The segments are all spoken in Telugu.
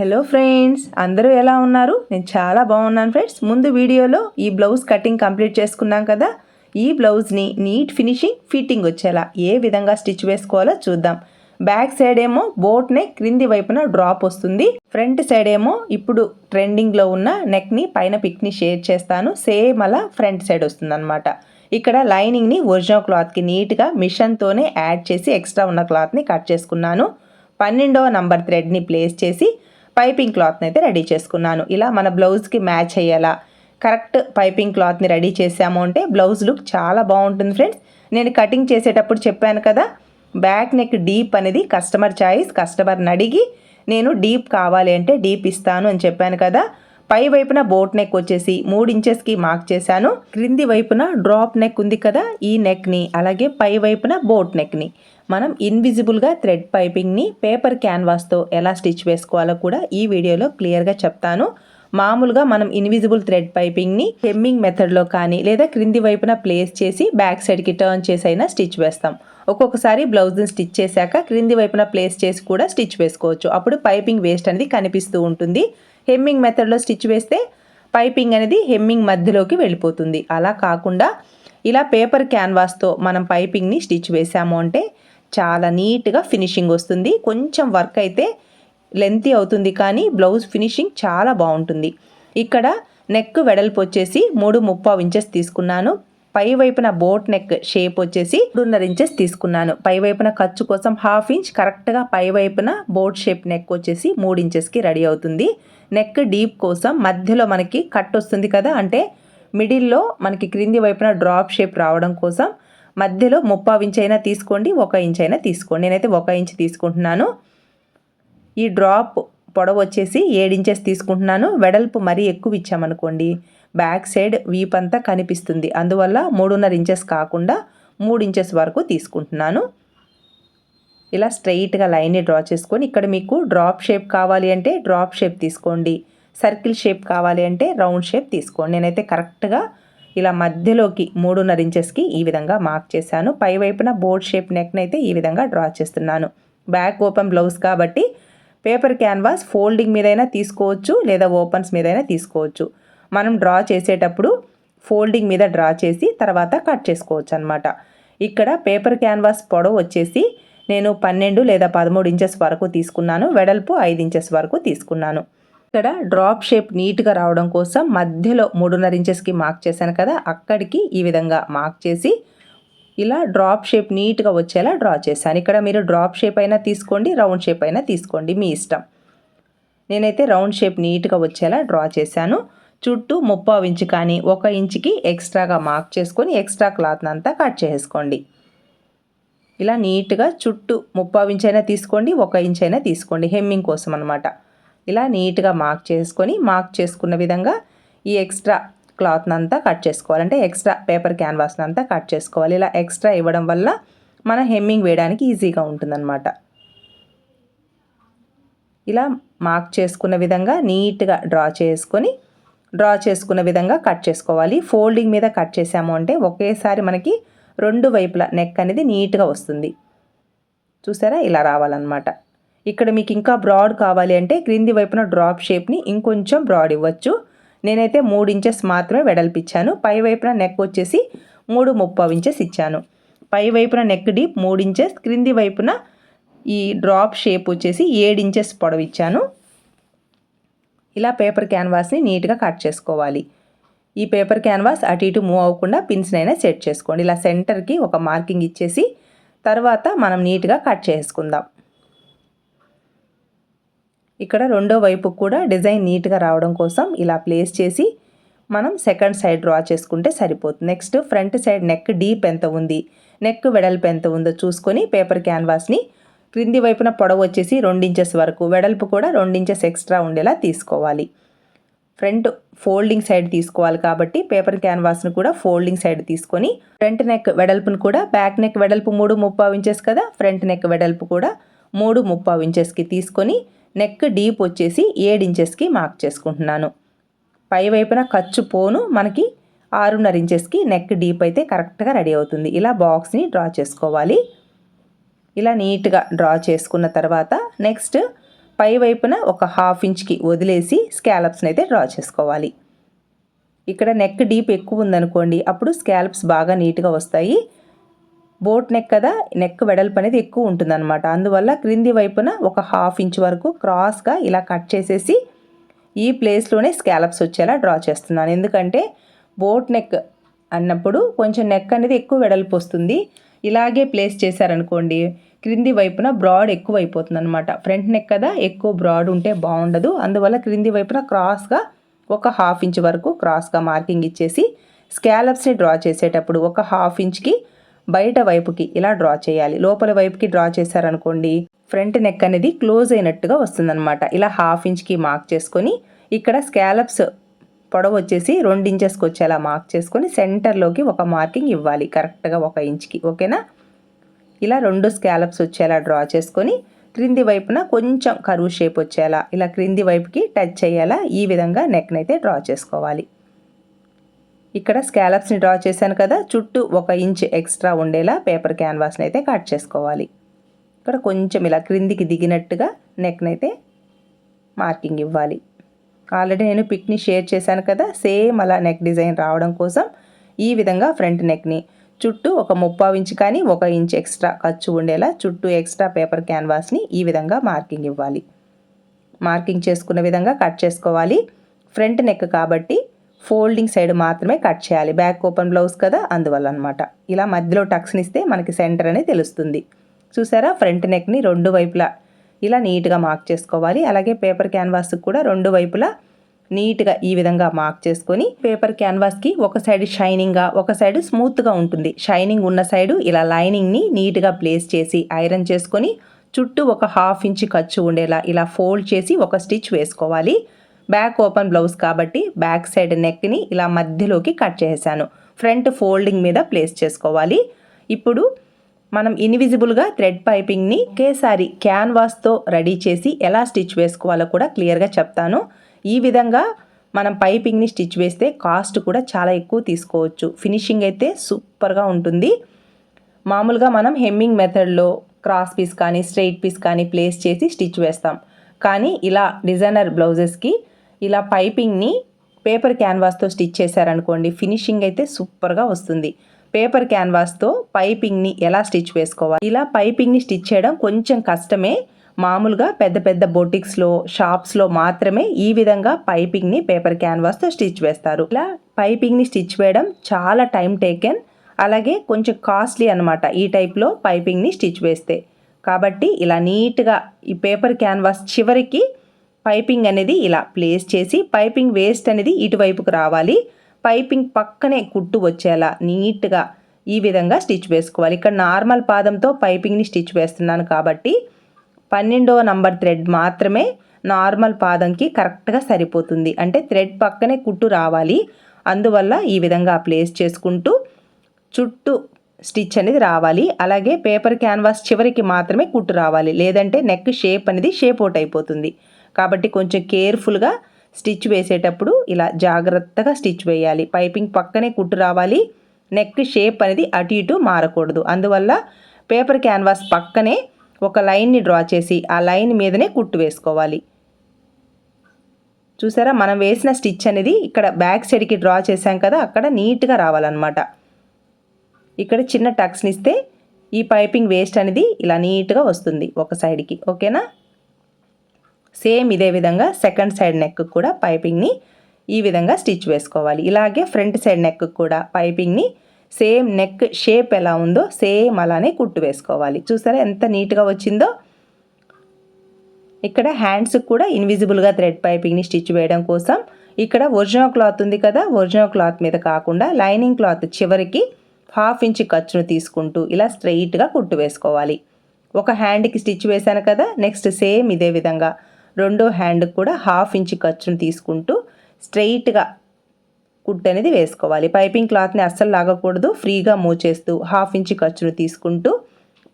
హలో ఫ్రెండ్స్ అందరూ ఎలా ఉన్నారు? నేను చాలా బాగున్నాను ఫ్రెండ్స్ ముందు వీడియోలో ఈ బ్లౌజ్ కటింగ్ కంప్లీట్ చేసుకున్నాం కదా? ఈ బ్లౌజ్ని నీట్ ఫినిషింగ్ ఫిట్టింగ్ వచ్చేలా ఏ విధంగా స్టిచ్ వేసుకోవాలో చూద్దాం. బ్యాక్ సైడ్ ఏమో బోట్ నెక్ క్రింది వైపున డ్రాప్ వస్తుంది. ఫ్రంట్ సైడ్ ఏమో ఇప్పుడు ట్రెండింగ్లో ఉన్న నెక్ని పైన పిక్ని షేర్ చేస్తాను. సేమ్ అలా ఫ్రంట్ సైడ్ వస్తుంది అనమాట ఇక్కడ లైనింగ్ని ఒరిజినల్ క్లాత్కి నీట్గా మిషన్తోనే యాడ్ చేసి ఎక్స్ట్రా ఉన్న క్లాత్ని కట్ చేసుకున్నాను. పన్నెండవ నంబర్ థ్రెడ్ని ప్లేస్ చేసి పైపింగ్ క్లాత్ని అయితే రెడీ చేసుకున్నాను. ఇలా మన బ్లౌజ్కి మ్యాచ్ అయ్యేలా కరెక్ట్ పైపింగ్ క్లాత్ని రెడీ చేసాము అంటే బ్లౌజ్ లుక్ చాలా బాగుంటుంది ఫ్రెండ్స్. నేను కటింగ్ చేసేటప్పుడు చెప్పాను కదా బ్యాక్ నెక్ డీప్ అనేది కస్టమర్ చాయిస్ కస్టమర్ని అడిగి నేను డీప్ కావాలి అంటే డీప్ ఇస్తాను అని చెప్పాను కదా. పై వైపున బోట్ నెక్ వచ్చేసి మూడు ఇంచెస్కి మార్క్ చేశాను. క్రింది వైపున డ్రాప్ నెక్ ఉంది కదా ఈ నెక్ని అలాగే పై వైపున బోట్ నెక్ని మనం ఇన్విజిబుల్గా థ్రెడ్ పైపింగ్ని పేపర్ క్యాన్వాస్తో ఎలా స్టిచ్ వేసుకోవాలో కూడా ఈ వీడియోలో క్లియర్గా చెప్తాను. మామూలుగా మనం ఇన్విజిబుల్ థ్రెడ్ పైపింగ్ని హెమ్మింగ్ మెథడ్లో కానీ లేదా క్రింది వైపున ప్లేస్ చేసి బ్యాక్ సైడ్కి టర్న్ చేసి అయినా స్టిచ్ వేస్తాం. ఒక్కొక్కసారి బ్లౌజ్ని స్టిచ్ చేశాక క్రింది వైపున ప్లేస్ చేసి కూడా స్టిచ్ వేసుకోవచ్చు. అప్పుడు పైపింగ్ వేస్ట్ అనేది కనిపిస్తూ ఉంటుంది. హెమ్మింగ్ మెథడ్లో స్టిచ్ వేస్తే పైపింగ్ అనేది హెమ్మింగ్ మధ్యలోకి వెళ్ళిపోతుంది. అలా కాకుండా ఇలా పేపర్ క్యాన్వాస్తో మనం పైపింగ్ని స్టిచ్ వేసాము అంటే చాలా నీట్గా ఫినిషింగ్ వస్తుంది. కొంచెం వర్క్ అయితే లెంతీ అవుతుంది కానీ బ్లౌజ్ ఫినిషింగ్ చాలా బాగుంటుంది. ఇక్కడ నెక్ వెడల్పు వచ్చేసి మూడు ముప్పావు ఇంచెస్ తీసుకున్నాను. పై వైపున బోట్ నెక్ షేప్ వచ్చేసి రెండున్నర ఇంచెస్ తీసుకున్నాను. పై వైపున ఖర్చు కోసం హాఫ్ ఇంచ్ కరెక్ట్గా పై వైపున బోట్ షేప్ నెక్ వచ్చేసి మూడు ఇంచెస్కి రెడీ అవుతుంది. నెక్ డీప్ కోసం మధ్యలో మనకి కట్ వస్తుంది కదా? అంటే మిడిల్లో మనకి క్రింది వైపున డ్రాప్ షేప్ రావడం కోసం మధ్యలో ముప్పావు ఇంచ్ అయినా తీసుకోండి ఒక ఇంచ్ అయినా తీసుకోండి. నేనైతే ఒక ఇంచ్ తీసుకుంటున్నాను. ఈ డ్రాప్ పొడవు వచ్చేసి ఏడు ఇంచెస్ తీసుకుంటున్నాను. వెడల్పు మరీ ఎక్కువ ఇచ్చామనుకోండి బ్యాక్ సైడ్ వీప్ అంతా కనిపిస్తుంది. అందువల్ల మూడున్నర ఇంచెస్ కాకుండా మూడు ఇంచెస్ వరకు తీసుకుంటున్నాను. ఇలా స్ట్రైట్గా లైన్ని డ్రా చేసుకొని ఇక్కడ మీకు డ్రాప్ షేప్ కావాలి అంటే డ్రాప్ షేప్ తీసుకోండి. సర్కిల్ షేప్ కావాలి అంటే రౌండ్ షేప్ తీసుకోండి. నేనైతే కరెక్ట్గా ఇలా మధ్యలోకి మూడున్నర ఇంచెస్కి ఈ విధంగా మార్క్ చేశాను. పై వైపున బోర్డ్ షేప్ నెక్ని అయితే ఈ విధంగా డ్రా చేస్తున్నాను. బ్యాక్ ఓపెన్ బ్లౌజ్ కాబట్టి పేపర్ క్యాన్వాస్ ఫోల్డింగ్ మీదైనా తీసుకోవచ్చు లేదా ఓపెన్స్ మీదైనా తీసుకోవచ్చు. మనం డ్రా చేసేటప్పుడు ఫోల్డింగ్ మీద డ్రా చేసి తర్వాత కట్ చేసుకోవచ్చు అనమాట ఇక్కడ పేపర్ క్యాన్వాస్ పొడవు వచ్చేసి నేను పన్నెండు లేదా పదమూడు ఇంచెస్ వరకు తీసుకున్నాను వెడల్పు ఐదు ఇంచెస్ వరకు తీసుకున్నాను. ఇక్కడ డ్రాప్ షేప్ నీట్గా రావడం కోసం మధ్యలో మూడున్నర ఇంచెస్కి మార్క్ చేశాను కదా అక్కడికి ఈ విధంగా మార్క్ చేసి ఇలా డ్రాప్ షేప్ నీట్గా వచ్చేలా డ్రా చేశాను. ఇక్కడ మీరు డ్రాప్ షేప్ అయినా తీసుకోండి రౌండ్ షేప్ అయినా తీసుకోండి మీ ఇష్టం. నేనైతే రౌండ్ షేప్ నీట్గా వచ్చేలా డ్రా చేశాను. చుట్టూ ముప్పావు ఇంచు కానీ ఒక ఇంచుకి ఎక్స్ట్రాగా మార్క్ చేసుకొని ఎక్స్ట్రా క్లాత్ని అంతా కట్ చేసుకోండి ఇలా నీట్గా చుట్టూ ముప్పావు ఇంచ్ అయినా తీసుకోండి ఒక ఇంచ్ అయినా తీసుకోండి హెమ్మింగ్ కోసం అనమాట ఇలా నీట్గా మార్క్ చేసుకొని మార్క్ చేసుకున్న విధంగా ఈ ఎక్స్ట్రా క్లాత్ని అంతా కట్ చేసుకోవాలంటే ఎక్స్ట్రా పేపర్ క్యాన్వాస్ని అంతా కట్ చేసుకోవాలి. ఇలా ఎక్స్ట్రా ఇవ్వడం వల్ల మన హెమ్మింగ్ వేయడానికి ఈజీగా ఉంటుందన్నమాట. ఇలా మార్క్ చేసుకున్న విధంగా నీట్గా డ్రా చేసుకొని డ్రా చేసుకున్న విధంగా కట్ చేసుకోవాలి. ఫోల్డింగ్ మీద కట్ చేసాము అంటే ఒకేసారి మనకి రెండు వైపుల నెక్ అనేది నీట్గా వస్తుంది. చూసారా? ఇలా రావాలన్నమాట. ఇక్కడ మీకు ఇంకా బ్రాడ్ కావాలి అంటే క్రింది వైపున డ్రాప్ షేప్ని ఇంకొంచెం బ్రాడ్ ఇవ్వచ్చు. నేనైతే మూడు ఇంచెస్ మాత్రమే వెడల్పిచ్చాను. పై వైపున నెక్ వచ్చేసి మూడు ముప్పై ఇంచెస్ ఇచ్చాను. పై వైపున నెక్ డీప్ మూడు ఇంచెస్ క్రింది వైపున ఈ డ్రాప్ షేప్ వచ్చేసి ఏడు ఇంచెస్ పొడవు ఇచ్చాను ఇలా పేపర్ క్యాన్వాస్ని నీట్గా కట్ చేసుకోవాలి. ఈ పేపర్ క్యాన్వాస్ అటు ఇటు మూవ్ అవ్వకుండా పిన్స్నైనా సెట్ చేసుకోండి. ఇలా సెంటర్కి ఒక మార్కింగ్ ఇచ్చేసి తర్వాత మనం నీట్గా కట్ చేసుకుందాం. ఇక్కడ రెండో వైపు కూడా డిజైన్ నీట్గా రావడం కోసం ఇలా ప్లేస్ చేసి మనం సెకండ్ సైడ్ డ్రా చేసుకుంటే సరిపోతుంది. Next front side neck deep ఎంత ఉంది నెక్ వెడల్పు ఎంత ఉందో చూసుకొని పేపర్ క్యాన్వాస్ని క్రింది వైపున పొడవు వచ్చేసి ఇంచెస్ వరకు వెడల్పు కూడా ఇంచెస్ ఎక్స్ట్రా ఉండేలా తీసుకోవాలి. ఫ్రంట్ ఫోల్డింగ్ సైడ్ తీసుకోవాలి కాబట్టి పేపర్ క్యాన్వాస్ను కూడా ఫోల్డింగ్ సైడ్ తీసుకొని ఫ్రంట్ నెక్ వెడల్పును కూడా బ్యాక్ నెక్ వెడల్పు మూడు ముప్పావు ఇంచెస్ కదా ఫ్రంట్ నెక్ వెడల్పు కూడా మూడు ముప్పావు ఇంచెస్కి తీసుకొని నెక్ డీప్ వచ్చేసి ఏడు ఇంచెస్కి మార్క్ చేసుకుంటున్నాను. పై వైపున ఖర్చు పోను మనకి ఆరున్నర ఇంచెస్కి నెక్ డీప్ అయితే కరెక్ట్గా రెడీ అవుతుంది. ఇలా బాక్స్ని డ్రా చేసుకోవాలి. ఇలా నీట్గా డ్రా చేసుకున్న తర్వాత నెక్స్ట్ పై వైపున ఒక హాఫ్ ఇంచ్కి వదిలేసి స్కాలప్స్ని అయితే డ్రా చేసుకోవాలి. ఇక్కడ నెక్ డీప్ ఎక్కువ ఉందనుకోండి అప్పుడు స్కాలప్స్ బాగా నీట్గా వస్తాయి. బోట్ నెక్ కదా నెక్ వెడల్పు అనేది ఎక్కువ ఉంటుందన్నమాట. అందువల్ల క్రింది వైపున ఒక హాఫ్ ఇంచ్ వరకు క్రాస్గా ఇలా కట్ చేసేసి ఈ ప్లేస్లోనే స్కాలప్స్ వచ్చేలా డ్రా చేస్తున్నాను. ఎందుకంటే బోట్ నెక్ అన్నప్పుడు కొంచెం నెక్ అనేది ఎక్కువ వెడల్పు వస్తుంది. ఇలాగే ప్లేస్ చేశారనుకోండి క్రింది వైపున బ్రాడ్ ఎక్కువ అయిపోతుంది అనమాట ఫ్రంట్ నెక్ కదా ఎక్కువ బ్రాడ్ ఉంటే బాగుండదు. అందువల్ల క్రింది వైపున క్రాస్గా ఒక హాఫ్ ఇంచ్ వరకు క్రాస్గా మార్కింగ్ ఇచ్చేసి స్కాలప్స్ని డ్రా చేసేటప్పుడు ఒక హాఫ్ ఇంచ్కి బయట వైపుకి ఇలా డ్రా చేయాలి. లోపల వైపుకి డ్రా చేశారనుకోండి ఫ్రంట్ నెక్ అనేది క్లోజ్ అయినట్టుగా వస్తుందన్నమాట. ఇలా హాఫ్ ఇంచ్కి మార్క్ చేసుకొని ఇక్కడ స్కాలప్స్ పొడవు వచ్చేసి రెండు ఇంచెస్కి వచ్చేలా మార్క్ చేసుకొని సెంటర్లోకి ఒక మార్కింగ్ ఇవ్వాలి. కరెక్ట్గా ఒక ఇంచ్కి ఓకేనా? ఇలా రెండు స్కాలప్స్ వచ్చేలా డ్రా చేసుకొని క్రింది వైపున కొంచెం కరువు షేప్ వచ్చేలా ఇలా క్రింది వైపుకి టచ్ అయ్యేలా ఈ విధంగా నెక్నైతే డ్రా చేసుకోవాలి. ఇక్కడ స్కాలప్స్ని డ్రా చేశాను కదా చుట్టూ ఒక ఇంచ్ ఎక్స్ట్రా ఉండేలా పేపర్ క్యాన్వాస్ని అయితే కట్ చేసుకోవాలి. ఇక్కడ కొంచెం ఇలా క్రిందికి దిగినట్టుగా నెక్నైతే మార్కింగ్ ఇవ్వాలి. ఆల్రెడీ నేను పిక్ని షేర్ చేశాను కదా సేమ్ అలా నెక్ డిజైన్ రావడం కోసం ఈ విధంగా ఫ్రంట్ నెక్ని చుట్టూ ఒక ముప్పావు ఇంచ్ కానీ ఒక ఇంచ్ ఎక్స్ట్రా ఖర్చు ఉండేలా చుట్టూ ఎక్స్ట్రా పేపర్ క్యాన్వాస్ని ఈ విధంగా మార్కింగ్ ఇవ్వాలి. మార్కింగ్ చేసుకున్న విధంగా కట్ చేసుకోవాలి. ఫ్రంట్ నెక్ కాబట్టి ఫోల్డింగ్ సైడ్ మాత్రమే కట్ చేయాలి. బ్యాక్ ఓపెన్ బ్లౌజ్ కదా అందువల్ల అనమాట ఇలా మధ్యలో టక్స్ని ఇస్తే మనకి సెంటర్ అనేది తెలుస్తుంది. చూసారా? ఫ్రంట్ నెక్ని రెండు వైపులా ఇలా నీట్గా మార్క్ చేసుకోవాలి. అలాగే పేపర్ క్యాన్వాస్కి కూడా రెండు వైపులా నీట్గా ఈ విధంగా మార్క్ చేసుకొని పేపర్ క్యాన్వాస్కి ఒక సైడ్ షైనింగ్గా ఒక సైడ్ స్మూత్గా ఉంటుంది. షైనింగ్ ఉన్న సైడు ఇలా లైనింగ్ని నీట్గా ప్లేస్ చేసి ఐరన్ చేసుకొని చుట్టూ ఒక హాఫ్ ఇంచ్ ఖర్చు ఉండేలా ఇలా ఫోల్డ్ చేసి ఒక స్టిచ్ వేసుకోవాలి. బ్యాక్ ఓపెన్ బ్లౌజ్ కాబట్టి బ్యాక్ సైడ్ నెక్ని ఇలా మధ్యలోకి కట్ చేశాను ఫ్రంట్ ఫోల్డింగ్ మీద ప్లేస్ చేసుకోవాలి. ఇప్పుడు మనం ఇన్విజిబుల్గా థ్రెడ్ పైపింగ్ని ఒకేసారి క్యాన్వాస్తో రెడీ చేసి ఎలా స్టిచ్ వేసుకోవాలో కూడా క్లియర్గా చెప్తాను. ఈ విధంగా మనం పైపింగ్ని స్టిచ్ వేస్తే కాస్ట్ కూడా చాలా ఎక్కువ తీసుకోవచ్చు. ఫినిషింగ్ అయితే సూపర్గా ఉంటుంది. మామూలుగా మనం హెమ్మింగ్ మెథడ్లో క్రాస్ పీస్ కానీ స్ట్రైట్ పీస్ కానీ ప్లేస్ చేసి స్టిచ్ వేస్తాం. కానీ ఇలా డిజైనర్ బ్లౌజెస్కి ఇలా పైపింగ్ని పేపర్ క్యాన్వాస్తో స్టిచ్ చేశారనుకోండి ఫినిషింగ్ అయితే సూపర్గా వస్తుంది. పేపర్ క్యాన్వాస్తో పైపింగ్ని ఎలా స్టిచ్ వేసుకోవాలి? ఇలా పైపింగ్ని స్టిచ్ చేయడం కొంచెం కష్టమే. మామూలుగా పెద్ద పెద్ద బొటిక్స్లో షాప్స్లో మాత్రమే ఈ విధంగా పైపింగ్ని పేపర్ క్యాన్వాస్తో స్టిచ్ వేస్తారు. ఇలా పైపింగ్ని స్టిచ్ వేయడం చాలా టైం టేకెన్ అలాగే కొంచెం కాస్ట్లీ అనమాట ఈ టైప్లో పైపింగ్ని స్టిచ్ వేస్తే. కాబట్టి ఇలా నీట్గా ఈ పేపర్ క్యాన్వాస్ చివరికి పైపింగ్ అనేది ఇలా ప్లేస్ చేసి పైపింగ్ వేస్ట్ అనేది ఇటువైపుకు రావాలి. పైపింగ్ పక్కనే కుట్టు వచ్చేలా నీట్గా ఈ విధంగా స్టిచ్ వేసుకోవాలి. ఇక్కడ నార్మల్ పాదంతో పైపింగ్ని స్టిచ్ వేస్తున్నాను కాబట్టి పన్నెండవ నంబర్ థ్రెడ్ మాత్రమే నార్మల్ పాదంకి కరెక్ట్గా సరిపోతుంది. అంటే థ్రెడ్ పక్కనే కుట్టు రావాలి. అందువల్ల ఈ విధంగా ప్లేస్ చేసుకుంటూ చుట్టూ స్టిచ్ అనేది రావాలి. అలాగే పేపర్ క్యాన్వాస్ చివరికి మాత్రమే కుట్టు రావాలి. లేదంటే నెక్ షేప్ అనేది షేప్ అవుట్ అయిపోతుంది. కాబట్టి కొంచెం కేర్ఫుల్గా స్టిచ్ వేసేటప్పుడు ఇలా జాగ్రత్తగా స్టిచ్ వేయాలి. పైపింగ్ పక్కనే కుట్టు రావాలి. నెక్ షేప్ అనేది అటు ఇటు మారకూడదు. అందువల్ల పేపర్ క్యాన్వాస్ పక్కనే ఒక లైన్ని డ్రా చేసి ఆ లైన్ మీదనే కుట్టు వేసుకోవాలి. చూసారా? మనం వేసిన స్టిచ్ అనేది ఇక్కడ బ్యాక్ సైడ్కి డ్రా చేసాం కదా అక్కడ నీట్గా రావాలన్నమాట. ఇక్కడ చిన్న టక్స్ని ఇస్తే ఈ పైపింగ్ వేస్ట్ అనేది ఇలా నీట్గా వస్తుంది ఒక సైడ్కి ఓకేనా? సేమ్ ఇదే విధంగా సెకండ్ సైడ్ నెక్ కూడా పైపింగ్ని ఈ విధంగా స్టిచ్ వేసుకోవాలి. ఇలాగే ఫ్రంట్ సైడ్ నెక్ కూడా పైపింగ్ని సేమ్ నెక్ షేప్ ఎలా ఉందో సేమ్ అలానే కుట్టు వేసుకోవాలి. చూసారా ఎంత నీట్గా వచ్చిందో? ఇక్కడ హ్యాండ్స్కి కూడా ఇన్విజిబుల్గా థ్రెడ్ పైపింగ్ని స్టిచ్ వేయడం కోసం ఇక్కడ ఒరిజినల్ క్లాత్ ఉంది కదా ఒరిజినల్ క్లాత్ మీద కాకుండా లైనింగ్ క్లాత్ చివరికి హాఫ్ ఇంచ్ ఖర్చును తీసుకుంటూ ఇలా స్ట్రెయిట్గా కుట్టు వేసుకోవాలి. ఒక హ్యాండ్కి స్టిచ్ వేశాను కదా నెక్స్ట్ సేమ్ ఇదే విధంగా రెండో హ్యాండ్కి కూడా హాఫ్ ఇంచ్ ఖర్చును తీసుకుంటూ స్ట్రెయిట్గా కుట్ అనేది వేసుకోవాలి. పైపింగ్ క్లాత్ని అస్సలు లాగకూడదు. ఫ్రీగా మూవ్ చేస్తూ హాఫ్ ఇంచ్ ఖర్చును తీసుకుంటూ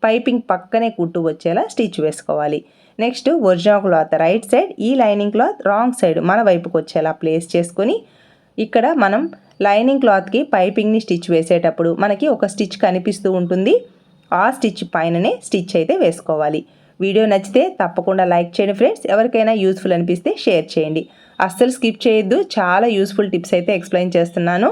పైపింగ్ పక్కనే కుట్టు వచ్చేలా స్టిచ్ వేసుకోవాలి. Next original cloth right side ఈ లైనింగ్ క్లాత్ రాంగ్ సైడ్ మన వైపుకి వచ్చేలా ప్లేస్ చేసుకొని ఇక్కడ మనం లైనింగ్ క్లాత్కి పైపింగ్ని స్టిచ్ వేసేటప్పుడు మనకి ఒక స్టిచ్ కనిపిస్తూ ఉంటుంది. ఆ స్టిచ్ పైననే స్టిచ్ అయితే వేసుకోవాలి. వీడియో నచ్చితే తప్పకుండా లైక్ చేయండి ఫ్రెండ్స్. ఎవరికైనా యూస్ఫుల్ అనిపిస్తే షేర్ చేయండి. అస్సలు స్కిప్ చేయొద్దు. చాలా యూస్ఫుల్ టిప్స్ అయితే ఎక్స్ప్లెయిన్ చేస్తున్నాను.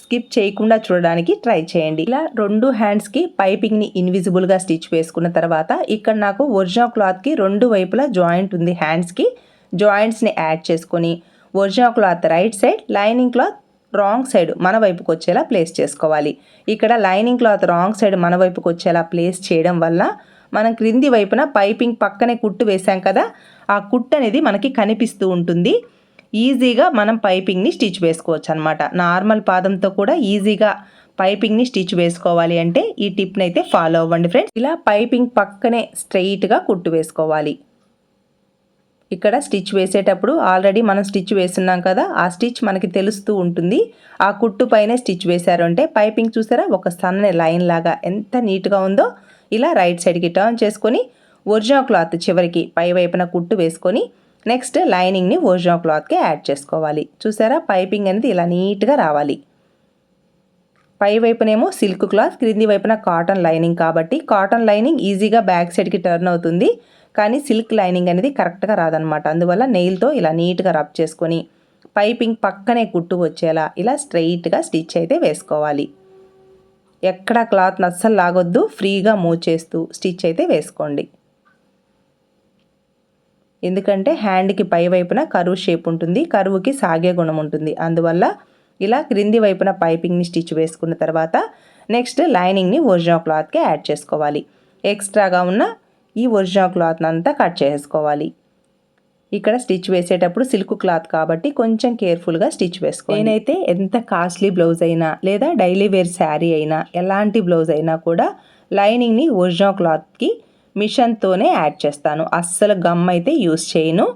స్కిప్ చేయకుండా చూడడానికి ట్రై చేయండి. ఇలా రెండు హ్యాండ్స్కి పైపింగ్ని ఇన్విజిబుల్గా స్టిచ్ వేసుకున్న తర్వాత ఇక్కడ నాకు ఒరిజినల్ క్లాత్కి రెండు వైపులా జాయింట్ ఉంది హ్యాండ్స్కి జాయింట్స్ని యాడ్ చేసుకొని original cloth right side lining cloth wrong side మన వైపుకి వచ్చేలా ప్లేస్ చేసుకోవాలి. ఇక్కడ లైనింగ్ క్లాత్ రాంగ్ సైడ్ మన వైపుకి వచ్చేలా ప్లేస్ చేయడం వల్ల మనం క్రింది వైపున పైపింగ్ పక్కనే కుట్టు వేసాం కదా ఆ కుట్టు అనేది మనకి కనిపిస్తూ ఉంటుంది. ఈజీగా మనం పైపింగ్ని స్టిచ్ వేసుకోవచ్చు అనమాట నార్మల్ పాదంతో కూడా ఈజీగా పైపింగ్ని స్టిచ్ వేసుకోవాలి అంటే ఈ టిప్ని అయితే ఫాలో అవ్వండి ఫ్రెండ్స్. ఇలా పైపింగ్ పక్కనే స్ట్రెయిట్గా కుట్టు వేసుకోవాలి. ఇక్కడ స్టిచ్ వేసేటప్పుడు ఆల్రెడీ మనం స్టిచ్ వేస్తున్నాం కదా ఆ స్టిచ్ మనకి తెలుస్తూ ఉంటుంది. ఆ కుట్టు పైనే స్టిచ్ వేశారు అంటే పైపింగ్ చూసారా ఒక సన్నని లైన్ లాగా ఎంత నీట్గా ఉందో ఇలా రైట్ సైడ్కి టర్న్ చేసుకొని ఒరిజినల్ క్లాత్ చివరికి పై వైపున కుట్టు వేసుకొని నెక్స్ట్ లైనింగ్ని ఒరిజినల్ క్లాత్కి యాడ్ చేసుకోవాలి. చూసారా? పైపింగ్ అనేది ఇలా నీట్గా రావాలి. పై వైపునేమో సిల్క్ క్లాత్ క్రింది వైపున కాటన్ లైనింగ్ కాబట్టి కాటన్ లైనింగ్ ఈజీగా బ్యాక్ సైడ్కి టర్న్ అవుతుంది. కానీ సిల్క్ లైనింగ్ అనేది కరెక్ట్గా రాదనమాట అందువల్ల నెయిల్తో ఇలా నీట్గా రబ్ చేసుకొని పైపింగ్ పక్కనే కుట్టు వచ్చేలా ఇలా స్ట్రైట్గా స్టిచ్ అయితే వేసుకోవాలి. ఎక్కడ క్లాత్ అస్సలు లాగొద్దు ఫ్రీగా మూవ్ చేస్తూ స్టిచ్ అయితే వేసుకోండి. ఎందుకంటే హ్యాండ్కి పై వైపున కరువు షేప్ ఉంటుంది కరువుకి సాగే గుణం ఉంటుంది. అందువల్ల ఇలా క్రింది వైపున పైపింగ్ని స్టిచ్ వేసుకున్న తర్వాత నెక్స్ట్ లైనింగ్ని ఒరిజినల్ క్లాత్కి యాడ్ చేసుకోవాలి. ఎక్స్ట్రాగా ఉన్న ఈ ఒరిజినల్ క్లాత్ని అంతా కట్ చేసుకోవాలి. ఇక్కడ స్టిచ్ వేసేటప్పుడు సిల్క్ క్లాత్ కాబట్టి కొంచెం కేర్ఫుల్గా స్టిచ్ వేసుకో నేనైతే ఎంత కాస్ట్లీ బ్లౌజ్ అయినా లేదా డైలీ వేర్ శారీ అయినా ఎలాంటి బ్లౌజ్ అయినా కూడా లైనింగ్ని ఒరిజినల్ క్లాత్కి మిషన్తోనే యాడ్ చేస్తాను. అస్సలు గమ్ అయితే యూస్ చేయను.